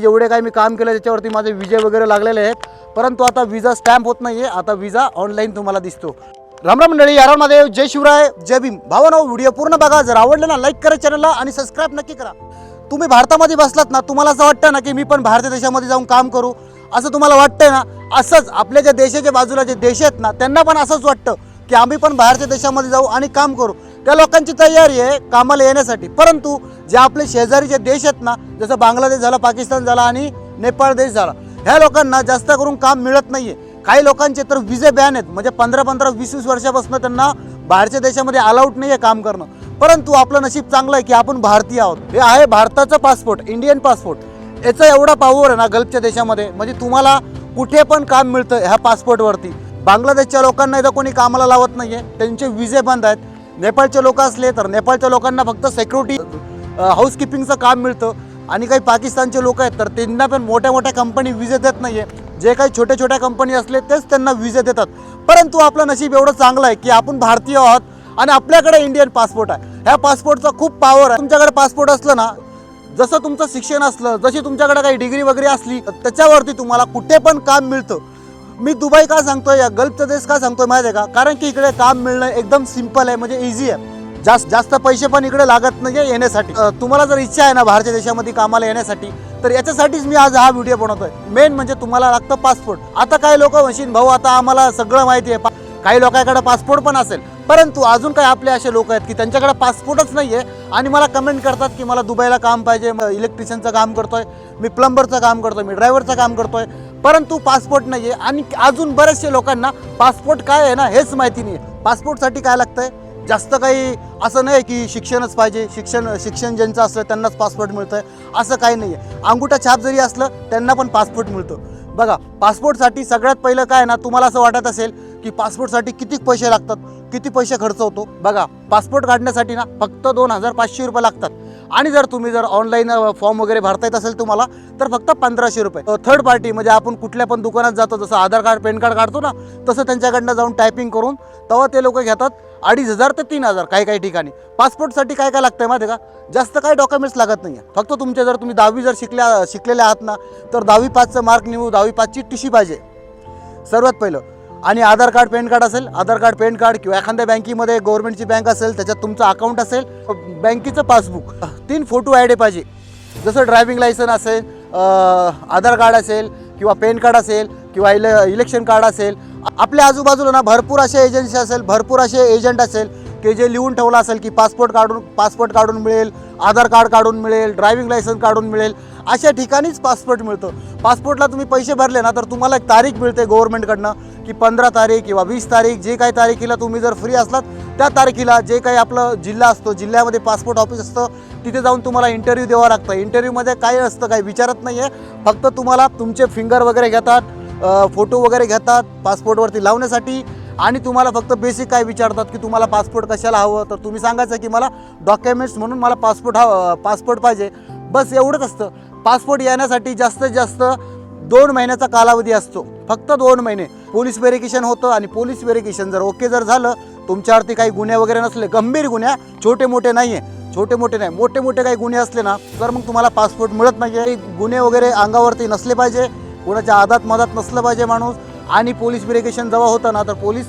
जेवढे काही मी काम केलं त्याच्यावरती माझे विजे वगैरे लागलेले आहेत. परंतु आता विजा स्टॅम्प होत नाहीये आता विजा ऑनलाईन तुम्हाला दिसतो. रामराम मंडळी यारा महादेव जय शिवराय जय भीम. भावानो व्हिडिओ पूर्ण बघा. जर आवडलं ना लाईक करा चॅनलला आणि सबस्क्राईब नक्की करा. तुम्ही भारतामध्ये बसलात ना तुम्हाला असं वाटतं ना की मी पण भारतीय देशामध्ये जाऊन काम करू. असं तुम्हाला वाटतंय ना असंच आपल्या ज्या देशाच्या बाजूला जे देश आहेत ना त्यांना पण असंच वाटतं की आम्ही पण बाहेरच्या देशामध्ये जाऊ आणि काम करू. त्या लोकांची तयारी आहे कामाला येण्यासाठी. परंतु जे आपले शेजारी जे देश आहेत ना जसं बांगलादेश झाला पाकिस्तान झाला आणि नेपाळ देश झाला ह्या लोकांना जास्त करून काम मिळत नाही आहे काही लोकांचे तर विजे बॅन आहेत. म्हणजे पंधरा पंधरा वीस वीस वर्षापासून त्यांना बाहेरच्या देशामध्ये अलाउड नाही आहे काम करणं. परंतु आपलं नशीब चांगलं आहे की आपण भारतीय आहोत. हे आहे भारताचं पासपोर्ट इंडियन पासपोर्ट याचा एवढा पावर आहे ना गल्फच्या देशामध्ये. म्हणजे तुम्हाला कुठे पण काम मिळतं ह्या पासपोर्टवरती बांगलादेशच्या लोकांना इथं कोणी कामाला लावत नाही आहे त्यांचे विजे बंद आहेत. नेपाळचे लोक असले तर नेपाळच्या लोकांना फक्त सेक्युरिटी हाऊसकीपिंगचं काम मिळतं. आणि काही पाकिस्तानचे लोक आहेत तर त्यांना पण मोठ्या मोठ्या कंपनी विजे देत नाहीये. जे काही छोट्या छोट्या कंपनी असले तेच त्यांना विजे देतात. परंतु आपलं नशीब एवढं चांगलं आहे की आपण भारतीय आहोत आणि आपल्याकडे इंडियन पासपोर्ट आहे. ह्या पासपोर्टचा खूप पॉवर आहे. तुमच्याकडे पासपोर्ट असलं ना जसं तुमचं शिक्षण असलं जशी तुमच्याकडे काही डिग्री वगैरे असली तर त्याच्यावरती तुम्हाला कुठे पण काम मिळतं. मी दुबई का सांगतोय या गल्फचा देश का सांगतोय माहिती आहे का? कारण की इकडे काम मिळणं एकदम सिंपल आहे म्हणजे इझी आहे. जास्त जास्त पैसे पण इकडे लागत नाही येण्यासाठी. तुम्हाला जर इच्छा आहे ना बाहेरच्या देशामध्ये कामाला येण्यासाठी तर याच्यासाठीच मी आज हा व्हिडिओ बनवतोय. मेन म्हणजे तुम्हाला लागतं पासपोर्ट आता काही लोक म्हणशील भाऊ आता आम्हाला सगळं माहिती आहे. काही लोकांकडे पासपोर्ट पण असेल. परंतु अजून काही आपले असे लोक आहेत की त्यांच्याकडे पासपोर्टच नाही आहे आणि मला कमेंट करतात की मला दुबईला काम पाहिजे इलेक्ट्रिशियनचं काम करतोय मी प्लंबरचं काम करतोय मी ड्रायव्हरचं काम करतोय. परंतु पासपोर्ट नाही आहे आणि अजून बरेचसे लोकांना पासपोर्ट काय आहे ना हेच माहिती नाही आहे पासपोर्टसाठी काय लागतं आहे जास्त काही असं नाही की शिक्षणच पाहिजे. शिक्षण शिक्षण ज्यांचं असलं त्यांनाच पासपोर्ट मिळतं आहे असं काही नाही आहे अंगुठा छाप जरी असलं त्यांना पण पासपोर्ट मिळतो. बघा पासपोर्टसाठी सगळ्यात पहिलं काय आहे ना तुम्हाला असं वाटत असेल की पासपोर्टसाठी किती पैसे लागतात किती पैसे खर्च होतो? बघा पासपोर्ट काढण्यासाठी ना फक्त दोन हजार पाचशे रुपये लागतात. आणि जर तुम्ही जर ऑनलाईन फॉर्म वगैरे भरता येत असेल तुम्हाला तर फक्त पंधराशे रुपये. थर्ड पार्टी म्हणजे आपण कुठल्या पण दुकानात जातो जसं आधार कार्ड पॅन कार्ड काढतो ना तसं त्यांच्याकडनं जाऊन टायपिंग करून तेव्हा ते लोक घेतात अडीच हजार ते तीन हजार काही काही ठिकाणी. पासपोर्टसाठी काय काय लागतं आहे माहिती आहे का? जास्त काही डॉक्युमेंट्स लागत नाही आहे फक्त तुमचे जर तुम्ही दहावी जर शिकल्या शिकलेले आहात ना तर दहावी पाचचं मार्क निघू दहावी पाचची टी पाहिजे. सर्वात पहिलं. आणि आधार कार्ड पॅन कार्ड असेल आधार कार्ड पॅन कार्ड किंवा एखाद्या बँकेमध्ये गव्हर्नमेंटची बँक असेल त्याच्यात तुमचं अकाउंट असेल बँकेचं पासबुक तीन फोटो आय डी पाहिजे. जसं ड्रायव्हिंग लायसन असेल आधार कार्ड असेल किंवा पॅन कार्ड असेल किंवा इले इलेक्शन कार्ड असेल आपल्या आजूबाजूला ना भरपूर असे एजन्सी असेल भरपूर असे एजंट असेल की जे लिहून ठेवलं असेल की पासपोर्ट काढून पासपोर्ट काढून मिळेल आधार कार्ड काढून मिळेल ड्रायव्हिंग लायसन्स काढून मिळेल अशा ठिकाणीच पासपोर्ट मिळतं. पासपोर्टला तुम्ही पैसे भरले ना तर तुम्हाला एक तारीख मिळते गव्हर्नमेंटकडनं की पंधरा तारीख किंवा वीस तारीख जे काही तारखेला तुम्ही जर फ्री असलात त्या तारखेला जे काही आपलं जिल्हा असतो जिल्ह्यामध्ये पासपोर्ट ऑफिस असतं तिथे जाऊन तुम्हाला इंटरव्ह्यू द्यावा लागतं. इंटरव्ह्यूमध्ये काय असतं काही विचारत नाही आहे फक्त तुम्हाला तुमचे फिंगर वगैरे घेतात फोटो वगैरे घेतात पासपोर्टवरती लावण्यासाठी आणि तुम्हाला फक्त बेसिक काय विचारतात की तुम्हाला पासपोर्ट कशाला हवं? तर तुम्ही सांगायचं की मला डॉक्युमेंट्स म्हणून मला पासपोर्ट हवं पासपोर्ट पाहिजे. बस एवढंच असतं. पासपोर्ट येण्यासाठी जास्तीत जास्त दोन महिन्याचा कालावधी असतो. फक्त दोन महिने. पोलीस व्हेरिफिकेशन होतं आणि पोलीस व्हेरिफिकेशन जर ओके जर झालं तुमच्यावरती काही गुन्हे वगैरे नसले गंभीर गुन्ह्या छोटे मोठे नाही आहे छोटे मोठे नाही मोठे मोठे काही गुन्हे असले ना तर मग तुम्हाला पासपोर्ट मिळत नाही आहे गुन्हे वगैरे अंगावरती नसले पाहिजे कोणाच्या आदात मधात नसलं पाहिजे माणूस. आणि पोलीस व्हेरिफिकेशन जेव्हा होतं ना तर पोलीस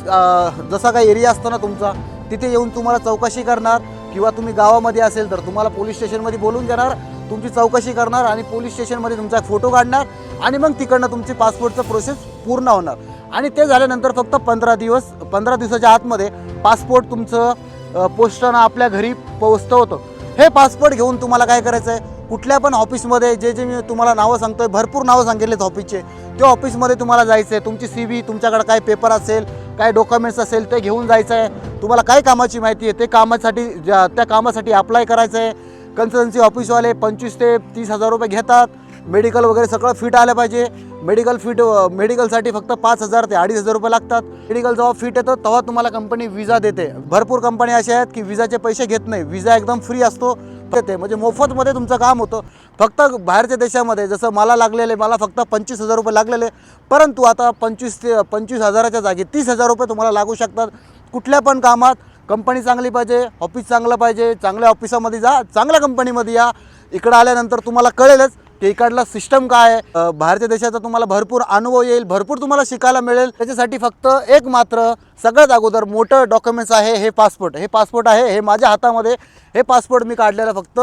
जसा काही एरिया असतो ना तुमचा तिथे येऊन तुम्हाला चौकशी करणार किंवा तुम्ही गावामध्ये असेल तर तुम्हाला पोलीस स्टेशनमध्ये बोलून घेणार तुमची चौकशी करणार आणि पोलीस स्टेशनमध्ये तुमचा फोटो काढणार आणि मग तिकडनं तुमची पासपोर्टचं प्रोसेस पूर्ण होणार. आणि ते झाल्यानंतर फक्त पंधरा दिवस पंधरा दिवसाच्या आतमध्ये पासपोर्ट तुमचं पोस्टानं आपल्या घरी पोचतं होतं हे पासपोर्ट घेऊन तुम्हाला काय करायचं आहे? कुठल्या पण ऑफिसमध्ये जे जे मी तुम्हाला नावं सांगतो आहे भरपूर नावं सांगितलेत ऑफिसचे त्या ऑफिसमध्ये तुम्हाला जायचं आहे. तुमची सी व्ही तुमच्याकडे काय पेपर असेल काय डॉक्युमेंट्स असेल ते घेऊन जायचं आहे. तुम्हाला काय कामाची माहिती आहे ते कामासाठी ज्या- त्या कामासाठी अप्लाय करायचं आहे. कन्सल्टन्सी ऑफिसवाले पंचवीस ते तीस हजार रुपये घेतात. मेडिकल वगैरे सगळं फिट आलं पाहिजे. मेडिकल फिट मेडिकलसाठी फक्त पाच हजार ते अडीच हजार रुपये लागतात. मेडिकल जेव्हा फिट येतं तेव्हा तुम्हाला कंपनी विजा देते. भरपूर कंपनी अशा आहेत की विजाचे पैसे घेत नाही. विजा एकदम फ्री असतो. देते म्हणजे मोफतमध्ये तुमचं काम होतं. फक्त बाहेरच्या देशामध्ये जसं मला लागलेले मला फक्त पंचवीस हजार रुपये लागलेले. परंतु आता पंचवीस ते पंचवीस हजाराच्या जागी तीस हजार रुपये तुम्हाला लागू शकतात. कुठल्या पण कामात कंपनी चांगली पाहिजे ऑफिस चांगलं पाहिजे चांगल्या ऑफिसामध्ये जा चांगल्या कंपनीमध्ये या. इकडं आल्यानंतर तुम्हाला कळेलच की सिस्टम काय? आहे बाहेरच्या देशाचा तुम्हाला भरपूर अनुभव येईल भरपूर तुम्हाला शिकायला मिळेल. त्याच्यासाठी फक्त एक मात्र सगळ्यात अगोदर मोठं डॉक्युमेंट्स आहे हे पासपोर्ट हे पासपोर्ट आहे हे माझ्या हातामध्ये. हे पासपोर्ट मी काढलेलं फक्त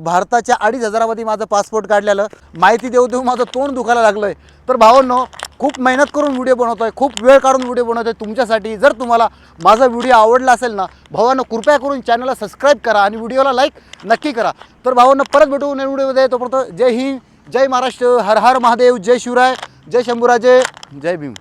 भारताच्या अडीच हजारामध्ये माझं पासपोर्ट काढलेलं. माहिती देऊ देऊ माझं तोंड दुखायला लागलं आहे तर भावांनो खूप मेहनत करून व्हिडिओ बनवतो आहे खूप वेळ काढून व्हिडिओ बनवतो आहे तुमच्यासाठी. जर तुम्हाला माझा व्हिडिओ आवडला असेल ना भावांना कृपया करून चॅनलला सबस्क्राईब करा आणि व्हिडिओला लाईक नक्की करा. तर भावांना परत भेटू नवीन व्हिडिओमध्ये तोपर्यंत जय हिंद जय महाराष्ट्र हर हर महादेव जय शिवराय जय शंभूराजे जय भीम.